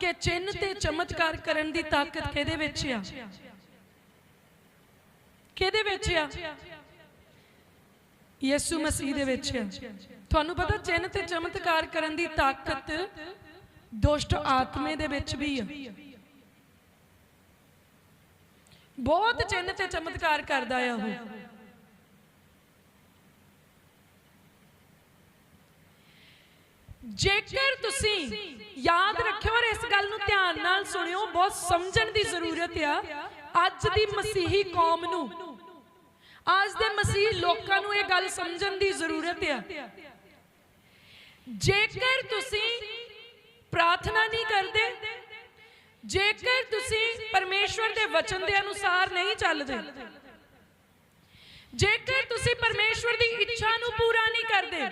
ਕਿ ਚਿੰਨ ਤੇ ਚਮਤਕਾਰ ਕਰਨ ਦੀ ਤਾਕਤ ਕਿਹਦੇ ਵਿੱਚ ਆ? ਕਿਹਦੇ ਵਿੱਚ ਆ? ਯਿਸੂ ਮਸੀਹ ਦੇ ਵਿੱਚ ਆ। ਤੁਹਾਨੂੰ ਪਤਾ ਚਿੰਨ ਤੇ ਚਮਤਕਾਰ ਕਰਨ ਦੀ ਤਾਕਤ ਦੁਸ਼ਟ ਆਤਮੇ ਦੇ ਵਿੱਚ ਵੀ ਆ। ਬਹੁਤ ਚਿੰਨ ਤੇ ਚਮਤਕਾਰ ਕਰਦਾ ਆ ਉਹ। ਜੇਕਰ ਤੁਸੀਂ ਯਾਦ ਰੱਖਿਓ ਔਰ ਇਸ ਗੱਲ ਨੂੰ ਧਿਆਨ ਨਾਲ ਸੁਣਿਓ, ਬਹੁਤ ਸਮਝਣ ਦੀ ਜ਼ਰੂਰਤ ਆ, ਅੱਜ ਦੀ ਮਸੀਹੀ ਕੌਮ ਨੂੰ। ਅੱਜ ਦੇ ਮਸੀਹ ਲੋਕਾਂ ਨੂੰ ਇਹ ਗੱਲ ਸਮਝਣ ਦੀ ਜ਼ਰੂਰਤ ਆ। ਜੇਕਰ ਤੁਸੀਂ ਪ੍ਰਾਰਥਨਾ ਨਹੀਂ ਕਰਦੇ, ਜੇਕਰ ਤੁਸੀਂ ਪਰਮੇਸ਼ਵਰ ਦੇ ਵਚਨ ਦੇ ਅਨੁਸਾਰ ਨਹੀਂ ਚੱਲਦੇ, ਜੇਕਰ ਤੁਸੀਂ ਪਰਮੇਸ਼ਵਰ ਦੀ ਇੱਛਾ ਨੂੰ ਪੂਰਾ ਨਹੀਂ ਕਰਦੇ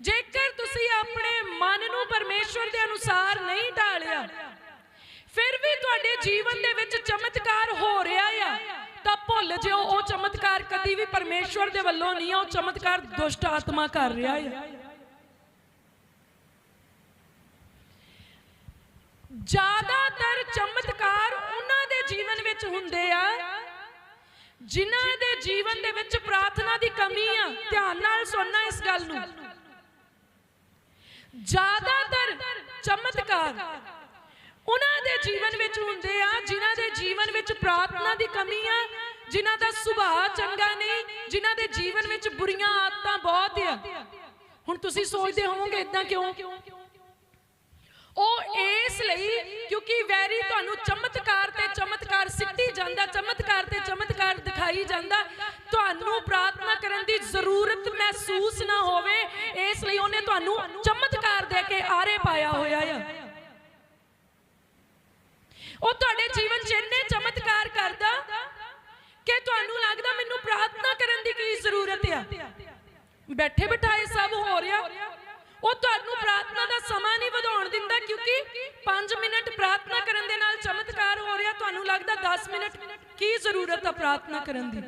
ਜੇਕਰ ਤੁਸੀਂ ਆਪਣੇ ਮਨ ਨੂੰ ਪਰਮੇਸ਼ਵਰ ਦੇ ਅਨੁਸਾਰ ਨਹੀਂ ਢਾਲਿਆ, ਫਿਰ ਵੀ ਤੁਹਾਡੇ ਜੀਵਨ ਦੇ ਵਿੱਚ ਚਮਤਕਾਰ ਹੋ ਰਿਹਾ ਆ, ਤਾਂ ਭੁੱਲ ਜਿਓ, ਉਹ ਚਮਤਕਾਰ ਕਦੀ ਵੀ ਪਰਮੇਸ਼ਵਰ ਦੇ ਵੱਲੋਂ ਨਹੀਂ ਆ, ਉਹ ਚਮਤਕਾਰ ਦੁਸ਼ਟ ਆਤਮਾ ਕਰ ਰਿਹਾ ਆ। ਜ਼ਿਆਦਾਤਰ ਚਮਤਕਾਰ ਉਹਨਾਂ ਦੇ ਜੀਵਨ ਵਿੱਚ ਹੁੰਦੇ ਆ, ਜਿਨ੍ਹਾਂ ਦੇ ਜੀਵਨ ਦੇ ਵਿੱਚ ਪ੍ਰਾਰਥਨਾ ਦੀ ਕਮੀ ਆ। ਧਿਆਨ ਨਾਲ ਸੁਣਨਾ ਇਸ ਗੱਲ ਨੂੰ। ਜ਼ਿਆਦਾਤਰ ਚਮਤਕਾਰ ਉਹਨਾਂ ਦੇ ਜੀਵਨ ਵਿੱਚ ਹੁੰਦੇ ਆ, ਜਿਨ੍ਹਾਂ ਦੇ ਜੀਵਨ ਵਿੱਚ ਪ੍ਰਾਰਥਨਾ ਦੀ ਕਮੀ ਆ, ਜਿਨ੍ਹਾਂ ਦਾ ਸੁਭਾਅ ਚੰਗਾ ਨਹੀਂ, ਜਿਨ੍ਹਾਂ ਦੇ ਜੀਵਨ ਵਿੱਚ ਬੁਰੀਆਂ ਆਦਤਾਂ ਬਹੁਤ ਆ। ਹੁਣ ਤੁਸੀਂ ਸੋਚਦੇ ਹੋਵੋਗੇ ਇਦਾਂ ਕਿਉਂ? ਉਹ ਇਸ ਲਈ ਕਿਉਂਕਿ ਵੈਰੀ ਤੁਹਾਨੂੰ ਚਮਤਕਾਰ ਤੇ ਚਮਤਕਾਰ ਸਿੱਟੀ ਜਾਂਦਾ, ਚਮਤਕਾਰ ਤੇ ਚਮਤਕਾਰ ਦਿਖਾਈ ਜਾਂਦਾ। ਤੁਹਾਨੂੰ ਪ੍ਰਾਰਥਨਾ ਕਰਨ ਦੀ ਜ਼ਰੂਰਤ ਮਹਿਸੂਸ ਨਾ ਹੋਵੇ ਇਸ ਲਈ ਉਹਨੇ ਤੁਹਾਨੂੰ ਚਮਤਕਾਰ ਦੇ ਕੇ ਆਰੇ ਪਾਇਆ ਹੋਇਆ ਆ। ਉਹ ਤੁਹਾਡੇ ਜੀਵਨ 'ਚ ਇੰਨੇ ਚਮਤਕਾਰ ਕਰਦਾ ਕਿ ਤੁਹਾਨੂੰ ਲੱਗਦਾ ਮੈਨੂੰ ਪ੍ਰਾਰਥਨਾ ਕਰਨ ਦੀ ਕੀ ਜ਼ਰੂਰਤ ਆ। ਬੈਠੇ ਬਿਠਾਏ ਸਭ ਹੋ ਰਿਹਾ। ਉਹ ਤੁਹਾਨੂੰ ਪ੍ਰਾਰਥਨਾ ਦਾ ਸਮਾਂ ਨਹੀਂ ਵਧਾਉਣ ਦਿੰਦਾ ਕਿਉਂਕਿ 5 ਮਿੰਟ ਪ੍ਰਾਰਥਨਾ ਕਰਨ ਦੇ ਨਾਲ ਚਮਤਕਾਰ ਹੋ ਰਿਹਾ। ਤੁਹਾਨੂੰ ਲੱਗਦਾ 10 ਮਿੰਟ ਕੀ ਜ਼ਰੂਰਤ ਆ ਪ੍ਰਾਰਥਨਾ ਕਰਨ ਦੀ?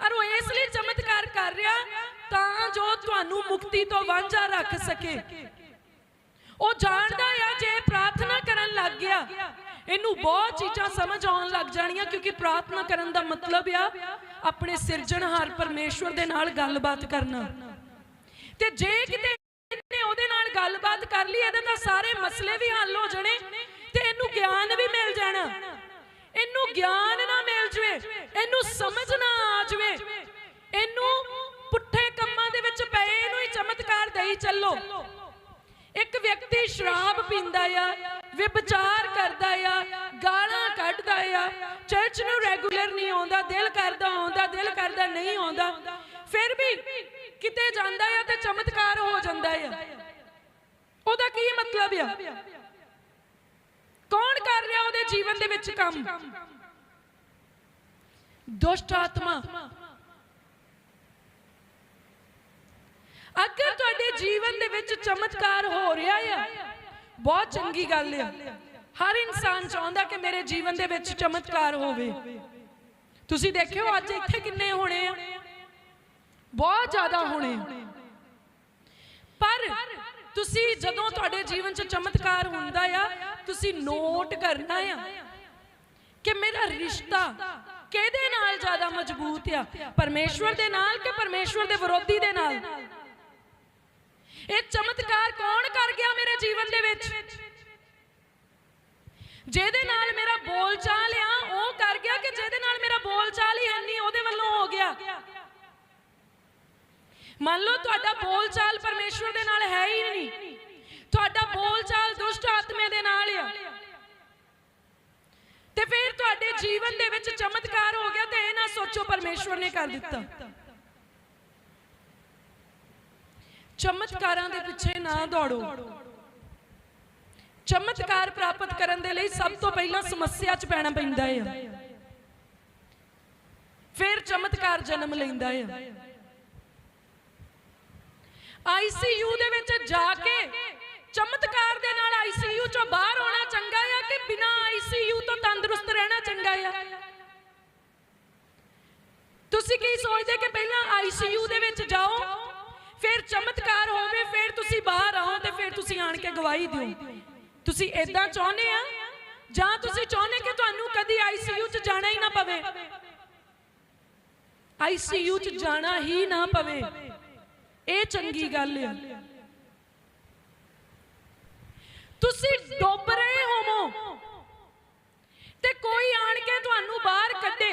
ਔਰ ਉਹ ਇਸ ਲਈ ਚਮਤਕਾਰ ਕਰ ਰਿਹਾ ਤਾਂ ਜੋ ਤੁਹਾਨੂੰ ਮੁਕਤੀ ਤੋਂ ਵਾਂਝਾ ਰੱਖ ਸਕੇ। ਉਹ ਜਾਣਦਾ ਆ ਜੇ ਪ੍ਰਾਰਥਨਾ ਕਰਨ ਲੱਗ ਗਿਆ, ਇਹਨੂੰ ਬਹੁਤ ਚੀਜ਼ਾਂ ਸਮਝ ਆਉਣ ਲੱਗ ਜਾਣੀਆਂ ਕਿਉਂਕਿ ਪ੍ਰਾਰਥਨਾ ਕਰਨ ਦਾ ਮਤਲਬ ਆ ਆਪਣੇ ਸਿਰਜਣਹਾਰ ਪਰਮੇਸ਼ਵਰ ਦੇ ਨਾਲ ਗੱਲਬਾਤ ਕਰਨਾ। ਤੇ ਜੇ ਕਿਤੇ ਨੇ ਉਹਦੇ ਨਾਲ ਗੱਲਬਾਤ ਕਰ ਲਈ, ਇਹਦੇ ਤਾਂ ਸਾਰੇ ਮਸਲੇ ਵੀ ਹੱਲ ਹੋ ਜਾਣੇ ਤੇ ਇਹਨੂੰ ਗਿਆਨ ਵੀ ਮਿਲ ਜਾਣਾ। ਇਹਨੂੰ ਗਿਆਨ ਨਾ ਮਿਲ ਜਵੇ, ਇਹਨੂੰ ਸਮਝ ਨਾ ਆ ਜਵੇ। ਇਹਨੂੰ ਪੁੱਠੇ ਕੰਮਾਂ ਦੇ ਵਿੱਚ ਪਏ, ਇਹਨੂੰ ਹੀ ਚਮਤਕਾਰ ਦੇਈ ਚੱਲੋ। ਇੱਕ ਵਿਅਕਤੀ ਸ਼ਰਾਬ ਪੀਂਦਾ ਆ, ਵਿਭਚਾਰ ਕਰਦਾ ਆ, ਗਾਲਾਂ ਕੱਢਦਾ ਆ ਚਰਚ ਨੂੰ ਰੈਗੂਲਰ ਨਹੀਂ ਆਉਂਦਾ, ਦਿਲ ਕਰਦਾ ਆਉਂਦਾ, ਦਿਲ ਕਰਦਾ ਨਹੀਂ ਆਉਂਦਾ। ਫਿਰ ਵੀ ਕਿਤੇ ਜਾਂਦਾ ਆ ਤੇ ਚਮਤਕਾਰ ਹੋ ਜਾਂਦਾ ਆ। ਉਹਦਾ ਕੀ ਮਤਲਬ ਆ? ਕੌਣ ਕਰ ਰਿਹਾ ਉਹਦੇ ਜੀਵਨ ਦੇ ਵਿੱਚ ਕੰਮ? ਦੁਸ਼ਟ ਆਤਮਾ। ਅਗਰ ਤੁਹਾਡੇ ਜੀਵਨ ਦੇ ਵਿੱਚ ਚਮਤਕਾਰ ਹੋ ਰਿਹਾ ਆ। ਬਹੁਤ ਚੰਗੀ ਗੱਲ ਆ। ਹਰ ਇਨਸਾਨ ਚਾਹੁੰਦਾ ਕਿ ਮੇਰੇ ਜੀਵਨ ਦੇ ਵਿੱਚ ਚਮਤਕਾਰ ਹੋਵੇ। ਤੁਸੀਂ ਦੇਖਿਓ, ਅੱਜ ਇੱਥੇ ਕਿੰਨੇ ਹੋਣੇ ਆ। ਬਹੁਤ ਜ਼ਿਆਦਾ ਹੋਣੇ ਪਰ ਤੁਸੀਂ ਜਦੋਂ ਤੁਹਾਡੇ ਜੀਵਨ 'ਚ ਚਮਤਕਾਰ ਹੁੰਦਾ ਆ, ਤੁਸੀਂ ਨੋਟ ਕਰਨਾ ਆ। ਕਿ ਮੇਰਾ ਰਿਸ਼ਤਾ ਕਿਹਦੇ ਨਾਲ ਜ਼ਿਆਦਾ ਮਜ਼ਬੂਤ ਆ? ਪਰਮੇਸ਼ਵਰ ਦੇ ਨਾਲ ਕਿ ਪਰਮੇਸ਼ਵਰ ਦੇ ਵਿਰੋਧੀ ਦੇ ਨਾਲ? ਇਹ ਚਮਤਕਾਰ ਕੌਣ ਕਰ ਗਿਆ ਮੇਰੇ ਜੀਵਨ ਦੇ ਵਿੱਚ? ਜਿਹਦੇ ਨਾਲ ਮੇਰਾ ਬੋਲ ਚਾਲ ਆ, ਉਹ ਕਰ ਗਿਆ ਕਿ ਜਿਹਦੇ ਨਾਲ ਮੇਰਾ ਬੋਲ ਚਾਲ ਹੀ ਨਹੀਂ ਉਹਦੇ ਵੱਲੋਂ ਹੋ ਗਿਆ? ਮੰਨ ਲਓ ਤੁਹਾਡਾ ਬੋਲ ਚਾਲ ਪਰਮੇਸ਼ਵਰ ਦੇ ਨਾਲ ਹੈ ਹੀ ਨਹੀਂ। ਤੁਹਾਡਾ ਬੋਲ ਚਾਲ ਦੁਸ਼ਟ ਆਤਮੇ ਦੇ ਨਾਲ ਆ। ਫਿਰ ਤੁਹਾਡੇ ਜੀਵਨ ਦੇ ਵਿੱਚ ਚਮਤਕਾਰ ਹੋ ਗਿਆ ਤੇ ਇਹ ਨਾ ਸੋਚੋ ਪਰਮੇਸ਼ਵਰ ਨੇ ਕਰ ਦਿੱਤਾ। ਚਮਤਕਾਰਾਂ ਦੇ ਪਿੱਛੇ ਨਾ ਦੌੜੋ। ਚਮਤਕਾਰ ਪ੍ਰਾਪਤ ਕਰਨ ਦੇ ਲਈ ਸਭ ਤੋਂ ਪਹਿਲਾਂ ਸਮੱਸਿਆ 'ਚ ਪੈਣਾ ਪੈਂਦਾ ਹੈ ਫਿਰ ਚਮਤਕਾਰ ਜਨਮ ਲੈਂਦਾ ਹੈ ਆਈਸੀਯੂ ਦੇ ਵਿੱਚ ਜਾ ਕੇ ਚਮਤਕਾਰ ਦੇ ਨਾਲ ਆਈਸੀਯੂ ਚੋਂ ਬਾਹਰ ਆਉਣਾ ਚੰਗਾ ਆ ਕਿ ਬਿਨਾ ਆਈਸੀਯੂ ਤੋਂ ਤੰਦਰੁਸਤ ਰਹਿਣਾ ਚੰਗਾ ਆ? ਤੁਸੀਂ ਕੀ ਸੋਚਦੇ ਕਿ ਪਹਿਲਾਂ ਆਈਸੀਯੂ ਦੇ ਵਿੱਚ ਜਾਓ, ਫਿਰ ਚਮਤਕਾਰ ਹੋਵੇ, ਫਿਰ ਤੁਸੀਂ ਬਾਹਰ ਆਓ ਤੇ ਫਿਰ ਤੁਸੀਂ ਆਣ ਕੇ ਗਵਾਹੀ ਦਿਓ? ਤੁਸੀਂ ਇਦਾਂ ਚਾਹੁੰਦੇ ਆ? ਜਾਂ ਤੁਸੀਂ ਚਾਹੁੰਦੇ ਕਿ ਤੁਹਾਨੂੰ ਕਦੀ ਆਈਸੀਯੂ 'ਚ ਜਾਣਾ ਹੀ ਨਾ ਪਵੇ? ਆਈਸੀਯੂ 'ਚ ਜਾਣਾ ਹੀ ਨਾ ਪਵੇ। ਇਹ ਚੰਗੀ ਗੱਲ ਆ। ਤੁਸੀਂ ਡੁੱਬ ਰਹੇ ਹੋਵੋ। ਤੇ ਕੋਈ ਆਣ ਕੇ ਤੁਹਾਨੂੰ ਬਾਹਰ ਕੱਢੇ।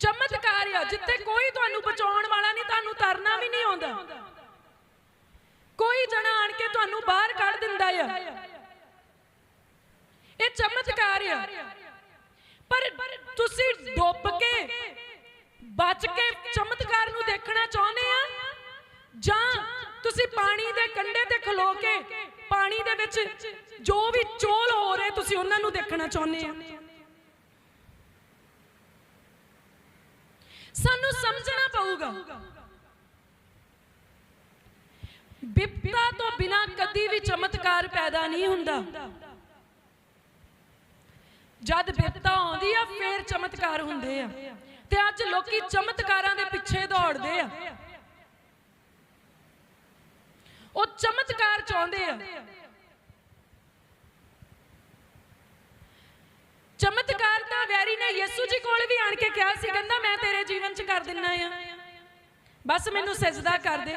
ਚਮਤਕਾਰ ਆ, ਜਿੱਥੇ ਕੋਈ ਤੁਹਾਨੂੰ ਬਚਾਉਣ ਵਾਲਾ ਨਹੀਂ, ਤੁਹਾਨੂੰ ਤਰਨਾ ਵੀ ਨਹੀਂ ਆਉਂਦਾ। ਕੋਈ ਜਣਾ ਆਣ ਕੇ ਤੁਹਾਨੂੰ ਬਾਹਰ ਕੱਢ ਦਿੰਦਾ ਆ। ਇਹ ਚਮਤਕਾਰ ਆ। ਪਰ ਤੁਸੀਂ ਡੁੱਬ ਕੇ, ਬਚ ਕੇ ਚਮਤਕਾਰ ਨੂੰ ਦੇਖਣਾ ਚਾਹੁੰਦੇ ਆ? ਜਾਂ ਤੁਸੀਂ ਪਾਣੀ ਦੇ ਕੰਢੇ ਤੇ ਖਲੋ ਕੇ ਪਾਣੀ ਦੇ ਵਿੱਚ ਜੋ ਵੀ ਚੋਲ ਹੋ ਰਹੇ ਤੁਸੀਂ ਉਹਨਾਂ ਨੂੰ ਦੇਖਣਾ ਚਾਹੁੰਦੇ ਆ ਸਾਨੂੰ ਸਮਝਣਾ ਪਊਗਾ। ਬਿਪਤਾ ਤੋਂ ਬਿਨਾ ਕਦੀ ਵੀ ਚਮਤਕਾਰ ਪੈਦਾ ਨਹੀਂ ਹੁੰਦਾ। ਜਦ ਬਿਪਤਾ ਆਉਂਦੀ ਆ, ਫੇਰ ਚਮਤਕਾਰ ਹੁੰਦੇ ਆ। ਤੇ ਅੱਜ ਲੋਕੀ ਚਮਤਕਾਰਾਂ ਦੇ ਪਿੱਛੇ ਦੌੜਦੇ ਆ। ਉਹ ਚਮਤਕਾਰ ਚਾਹੁੰਦੇ ਆ। ਚਮਤਕਾਰ ਤਾਂ ਵੈਰੀ ਨੇ ਯਿਸੂ ਜੀ ਕੋਲ ਵੀ ਆਣ ਕੇ ਕਿਹਾ ਸੀ, ਕਹਿੰਦਾ ਮੈਂ ਤੇਰੇ ਜੀਵਨ 'ਚ ਕਰ ਦਿੰਨਾ ਆ। ਬਸ ਮੈਨੂੰ ਸਜਦਾ ਕਰ ਦੇ।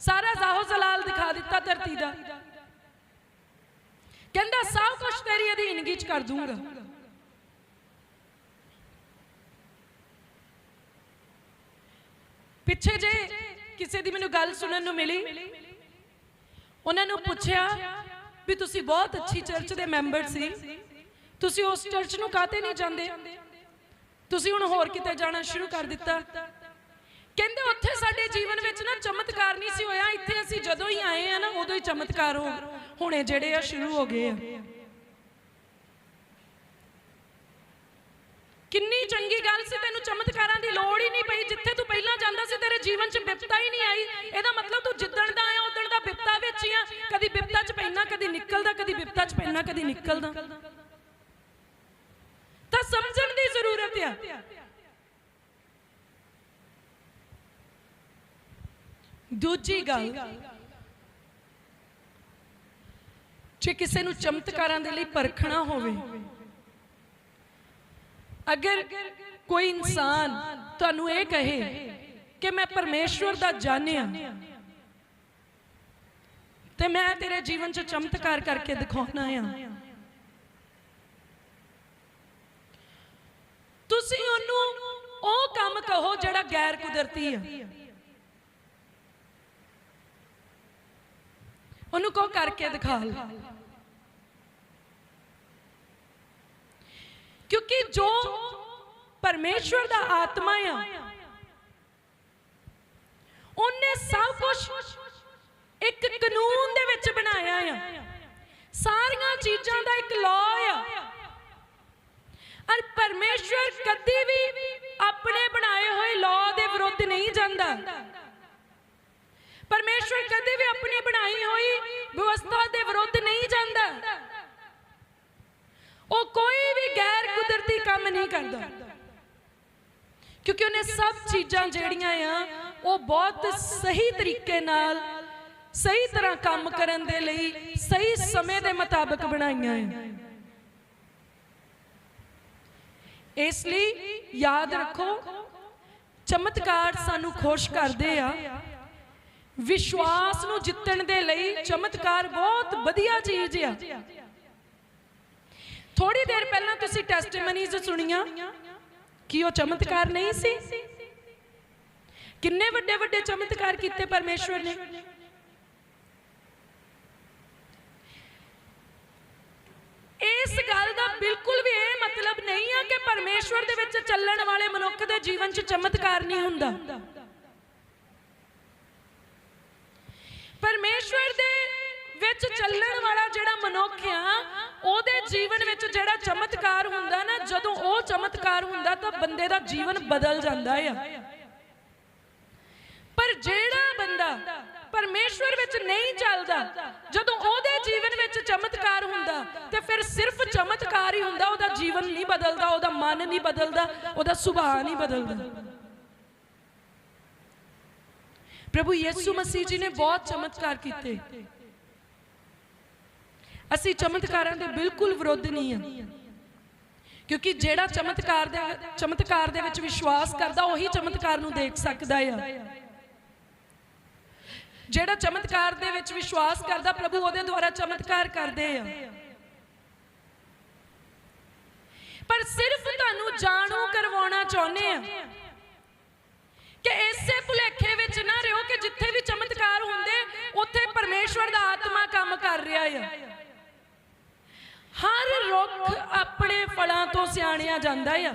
ਸਾਰਾ ਜ਼ਾਹੋ ਜ਼ਲਾਲ ਦਿਖਾ ਦਿੱਤਾ ਧਰਤੀ ਦਾ। ਕਹਿੰਦਾ ਸਭ ਕੁਝ ਤੇਰੀ ਅਧੀਨਗੀ 'ਚ ਕਰ ਦੂੰਗਾ। ਪਿੱਛੇ ਜੇ ਕਿਸੇ ਦੀ ਮੈਨੂੰ ਗੱਲ ਸੁਣਨ ਨੂੰ ਮਿਲੀ। ਉਹਨਾਂ ਨੂੰ ਪੁੱਛਿਆ ਵੀ ਤੁਸੀਂ ਬਹੁਤ ਅੱਛੀ ਚਰਚ ਦੇ ਮੈਂਬਰ ਸੀ। ਤੁਸੀਂ ਉਸ ਚਰਚ ਨੂੰ ਕਾਤੇ ਨਹੀਂ ਜਾਂਦੇ? ਤੁਸੀਂ ਹੁਣ ਹੋਰ ਕਿਤੇ ਜਾਣਾ ਸ਼ੁਰੂ ਕਰ ਦਿੱਤਾ। ਕਹਿੰਦੇ ਉੱਥੇ ਸਾਡੇ ਜੀਵਨ ਵਿੱਚ ਨਾ ਚਮਤਕਾਰ ਨਹੀਂ ਸੀ ਹੋਇਆ। ਇੱਥੇ ਅਸੀਂ ਜਦੋਂ ਹੀ ਆਏ ਆ ਨਾ, ਉਦੋਂ ਹੀ ਚਮਤਕਾਰ ਹੋ ਹੁਣੇ ਜਿਹੜੇ ਆ ਸ਼ੁਰੂ ਹੋ ਗਏ ਆ। ਕਿੰਨੀ ਚੰਗੀ ਗੱਲ ਸੀ, ਤੈਨੂੰ ਚਮਤਕਾਰਾਂ ਦੀ ਲੋੜ ਹੀ ਨਹੀਂ ਪਈ, ਜਿੱਥੇ ਤੂੰ ਪਹਿਲਾਂ ਜਾਂਦਾ ਸੀ, ਤੇਰੇ ਜੀਵਨ 'ਚ ਬਿਪਤਾ ਹੀ ਨਹੀਂ ਆਈ। ਇਹਦਾ ਮਤਲਬ ਤੂੰ ਜਿੱਦਣ ਦਾ ਆਇਆ, ਉਦਣ ਦਾ ਬਿਪਤਾ ਵਿੱਚ ਹੀ ਆ। ਕਦੀ ਬਿਪਤਾ 'ਚ ਪੈਣਾ ਕਦੀ ਨਿਕਲਦਾ, ਕਦੀ ਬਿਪਤਾ 'ਚ ਪੈਣਾ ਕਦੀ ਨਿਕਲਦਾ। ਤਾਂ ਸਮਝਣ ਦੀ ਜ਼ਰੂਰਤ ਆ। ਦੂਜੀ ਗੱਲ, ਜੇ ਕਿਸੇ ਨੂੰ ਚਮਤਕਾਰਾਂ ਦੇ ਲਈ ਪਰਖਣਾ ਹੋਵੇ ਅਗਰ ਕੋਈ ਇਨਸਾਨ ਤੁਹਾਨੂੰ ਇਹ ਕਹੇ ਕਿ ਮੈਂ ਪਰਮੇਸ਼ਵਰ ਦਾ ਜਾਣਿਆ ਤੇ ਮੈਂ ਤੇਰੇ ਜੀਵਨ 'ਚ ਚਮਤਕਾਰ ਕਰਕੇ ਦਿਖਾਉਣਾ ਆ। ਤੁਸੀਂ ਉਹਨੂੰ ਉਹ ਕੰਮ ਕਹੋ ਜਿਹੜਾ ਗੈਰ ਕੁਦਰਤੀ ਆ। ਉਹਨੂੰ ਕੋ ਕਰਕੇ ਦਿਖਾ। ਲੈ ਕਿਉਂਕਿ ਜੋ ਪਰਮੇਸ਼ਵਰ ਦਾ ਆਤਮਾ ਆ, ਉਹਨੇ ਸਭ ਕੁਝ ਇੱਕ ਕਾਨੂੰਨ ਦੇ ਵਿੱਚ ਬਣਾਇਆ ਆ। ਸਾਰੀਆਂ ਚੀਜ਼ਾਂ ਦਾ ਇੱਕ ਲਾਅ ਆ। ਔਰ ਪਰਮੇਸ਼ਵਰ ਕਦੀ ਵੀ ਆਪਣੇ ਬਣਾਏ ਹੋਏ ਲਾਅ ਦੇ ਵਿਰੁੱਧ ਨਹੀਂ ਜਾਂਦਾ। ਪਰਮੇਸ਼ਵਰ ਕਦੇ ਵੀ ਆਪਣੀ ਬਣਾਈ ਹੋਈ ਵਿਵਸਥਾ ਦੇ ਵਿਰੁੱਧ ਨਹੀਂ ਜਾਂਦਾ। ਉਹ ਕੋਈ ਵੀ ਗੈਰ ਕੰਮ ਨਹੀਂ ਕਰਦਾ। ਕਿਉਂਕਿ ਉਹਨੇ ਸਭ ਚੀਜ਼ਾਂ ਜਿਹੜੀਆਂ ਆ, ਉਹ ਬਹੁਤ ਸਹੀ ਤਰੀਕੇ ਨਾਲ, ਸਹੀ ਤਰ੍ਹਾਂ ਕੰਮ ਕਰਨ ਦੇ ਲਈ, ਸਹੀ ਸਮੇਂ ਦੇ ਮੁਤਾਬਕ ਬਣਾਈਆਂ ਆ। ਇਸ ਲਈ ਯਾਦ ਰੱਖੋ, ਚਮਤਕਾਰ ਸਾਨੂੰ ਖੁਸ਼ ਕਰਦੇ ਆ। ਵਿਸ਼ਵਾਸ ਨੂੰ ਜਿੱਤਣ ਦੇ ਲਈ ਚਮਤਕਾਰ ਬਹੁਤ ਵਧੀਆ ਚੀਜ਼ ਆ। ਥੋੜੀ ਦੇਰ ਪਹਿਲਾਂ ਤੁਸੀਂ ਟੈਸਟੀਮਨੀਜ਼ ਸੁਣੀਆਂ ਕੀ ਉਹ ਚਮਤਕਾਰ ਨਹੀਂ ਸੀ? ਕਿੰਨੇ ਵੱਡੇ ਵੱਡੇ ਚਮਤਕਾਰ ਕੀਤੇ ਪਰਮੇਸ਼ਵਰ ਨੇ? ਇਸ ਗੱਲ ਦਾ ਬਿਲਕੁਲ ਵੀ ਇਹ ਮਤਲਬ ਨਹੀਂ ਆ ਕਿ ਪਰਮੇਸ਼ਵਰ ਦੇ ਵਿੱਚ ਚੱਲਣ ਵਾਲੇ ਮਨੁੱਖ ਦੇ ਜੀਵਨ 'ਚ ਚਮਤਕਾਰ ਨਹੀਂ ਹੁੰਦਾ। ਜੀਵਨ ਵਿੱਚ ਜਿਹੜਾ ਚਮਤਕਾਰ ਹੁੰਦਾ ਨਾ, ਜਦੋਂ ਉਹ ਚਮਤਕਾਰ ਹੁੰਦਾ ਤਾਂ ਬੰਦੇ ਦਾ ਜੀਵਨ ਬਦਲ ਜਾਂਦਾ ਆ। ਪਰ ਜਿਹੜਾ ਬੰਦਾ ਪਰਮੇਸ਼ਵਰ ਵਿੱਚ ਨਹੀਂ ਚੱਲਦਾ, ਜਦੋਂ ਉਹਦੇ ਜੀਵਨ ਵਿੱਚ ਚਮਤਕਾਰ ਹੁੰਦਾ, ਤੇ ਫਿਰ ਸਿਰਫ ਚਮਤਕਾਰ ਹੀ ਹੁੰਦਾ, ਉਹਦਾ ਜੀਵਨ ਨਹੀਂ ਬਦਲਦਾ, ਉਹਦਾ ਮਨ ਨਹੀਂ ਬਦਲਦਾ, ਉਹਦਾ ਸੁਭਾਅ ਨਹੀਂ ਬਦਲਦਾ। ਪ੍ਰਭੂ ਯਿਸੂ ਮਸੀਹ ਜੀ ਨੇ ਬਹੁਤ ਚਮਤਕਾਰ ਕੀਤੇ। ਅਸੀਂ ਚਮਤਕਾਰਾਂ ਦੇ ਬਿਲਕੁਲ ਵਿਰੁੱਧ ਨਹੀਂ ਹਾਂ। ਕਿਉਂਕਿ ਜਿਹੜਾ ਚਮਤਕਾਰ ਦੇ ਚਮਤਕਾਰ ਦੇ ਵਿੱਚ ਵਿਸ਼ਵਾਸ ਕਰਦਾ, ਉਹੀ ਚਮਤਕਾਰ ਨੂੰ ਦੇਖ ਸਕਦਾ ਆ। ਜਿਹੜਾ ਚਮਤਕਾਰ ਦੇ ਵਿੱਚ ਵਿਸ਼ਵਾਸ ਕਰਦਾ, ਪ੍ਰਭੂ ਉਹਦੇ ਦੁਆਰਾ ਚਮਤਕਾਰ ਕਰਦੇ ਆ। ਪਰ ਸਿਰਫ ਤੁਹਾਨੂੰ ਜਾਣੂ ਕਰਵਾਉਣਾ ਚਾਹੁੰਦੇ ਆ ਕਿ ਇਸੇ ਭੁਲੇਖੇ ਵਿੱਚ ਨਾ ਰਹੋ ਕਿ ਜਿੱਥੇ ਵੀ ਚਮਤਕਾਰ ਹੁੰਦੇ, ਉੱਥੇ ਪਰਮੇਸ਼ਵਰ ਦਾ ਆਤਮਾ ਕੰਮ ਕਰ ਰਿਹਾ ਆ। ਹਰ ਰੁੱਖ ਆਪਣੇ ਫਲਾਂ ਤੋਂ ਸਿਆਣਿਆ ਜਾਂਦਾ ਆ।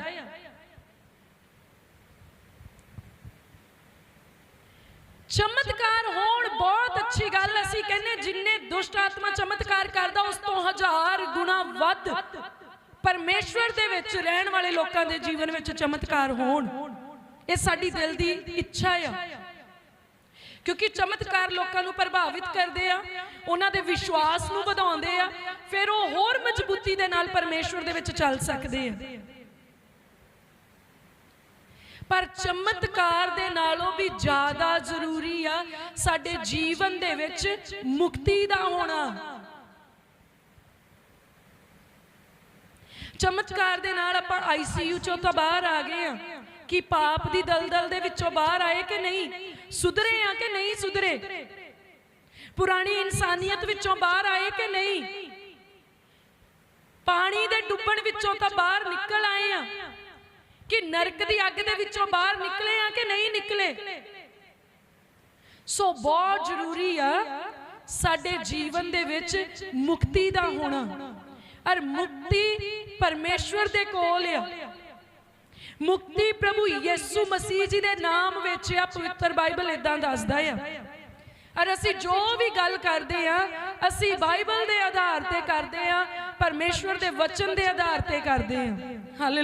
ਚਮਤਕਾਰ ਹੋਣ ਬਹੁਤ ਅੱਛੀ ਗੱਲ, ਅਸੀਂ ਕਹਿੰਨੇ ਜਿੰਨੇ ਦੁਸ਼ਟ ਆਤਮਾ ਚਮਤਕਾਰ ਕਰਦਾ, ਉਸ ਤੋਂ ਹਜ਼ਾਰ ਗੁਣਾ ਵੱਧ। ਪਰਮੇਸ਼ਵਰ ਦੇ ਵਿੱਚ ਰਹਿਣ ਵਾਲੇ ਲੋਕਾਂ ਦੇ ਜੀਵਨ ਵਿੱਚ ਚਮਤਕਾਰ ਹੋਣ, ਇਹ ਸਾਡੀ ਦਿਲ ਦੀ ਇੱਛਾ ਆ। ਕਿਉਂਕਿ ਚਮਤਕਾਰ ਲੋਕਾਂ ਨੂੰ ਪ੍ਰਭਾਵਿਤ ਕਰਦੇ ਆ, ਉਹਨਾਂ ਦੇ ਵਿਸ਼ਵਾਸ ਨੂੰ ਵਧਾਉਂਦੇ ਆ, ਫਿਰ ਉਹ ਹੋਰ ਮਜ਼ਬੂਤੀ ਦੇ ਨਾਲ ਪਰਮੇਸ਼ਵਰ ਦੇ ਵਿੱਚ ਚੱਲ ਸਕਦੇ ਆ। ਪਰ ਚਮਤਕਾਰ ਦੇ ਨਾਲੋਂ ਵੀ ਜ਼ਿਆਦਾ ਜ਼ਰੂਰੀ ਆ ਸਾਡੇ ਜੀਵਨ ਦੇ ਵਿੱਚ ਮੁਕਤੀ ਦਾ ਹੋਣਾ। ਚਮਤਕਾਰ ਦੇ ਨਾਲ ਆਪਾਂ ਆਈਸੀਯੂ ਚੋਂ ਤਾਂ ਬਾਹਰ ਆ ਗਏ ਆ ਕਿ ਪਾਪ ਦੀ ਦਲਦਲ ਦੇ ਵਿੱਚੋਂ ਬਾਹਰ ਆਏ ਕਿ ਨਹੀਂ? ਸੁਧਰੇ ਆ ਕਿ ਨਹੀਂ ਸੁਧਰੇ? ਪੁਰਾਣੀ ਇਨਸਾਨੀਅਤ ਵਿੱਚੋਂ ਬਾਹਰ ਆਏ ਕਿ ਨਹੀਂ? ਪਾਣੀ ਦੇ ਡੁੱਬਣ ਵਿੱਚੋਂ ਤਾਂ ਬਾਹਰ ਨਿਕਲ ਆਏ ਆ। ਕਿ ਨਰਕ ਦੀ ਅੱਗ ਦੇ ਵਿੱਚੋਂ ਬਾਹਰ ਨਿਕਲੇ ਆ ਕਿ ਨਹੀਂ ਨਿਕਲੇ? ਸੋ ਬਹੁਤ ਜ਼ਰੂਰੀ ਆ ਸਾਡੇ ਜੀਵਨ ਦੇ ਵਿੱਚ ਮੁਕਤੀ ਦਾ ਹੋਣਾ। ਔਰ ਮੁਕਤੀ ਪਰਮੇਸ਼ਵਰ ਦੇ ਕੋਲ ਆ। ਮੁਕਤੀ ਪ੍ਰਭੂ ਯਿਸੂ ਮਸੀਹ ਜੀ ਦੇ ਨਾਮ ਵਿੱਚ ਆ ਪਵਿੱਤਰ ਬਾਈਬਲ ਇਦਾਂ ਦੱਸਦਾ ਆ। ਔਰ ਅਸੀਂ ਜੋ ਵੀ ਗੱਲ ਕਰਦੇ ਆ, ਅਸੀਂ ਬਾਈਬਲ ਦੇ ਆਧਾਰ ਤੇ ਕਰਦੇ ਆ, ਪਰਮੇਸ਼ਵਰ ਦੇ ਵਚਨ ਦੇ ਆਧਾਰ ਤੇ ਕਰਦੇ ਆ। ਹਾਲੇ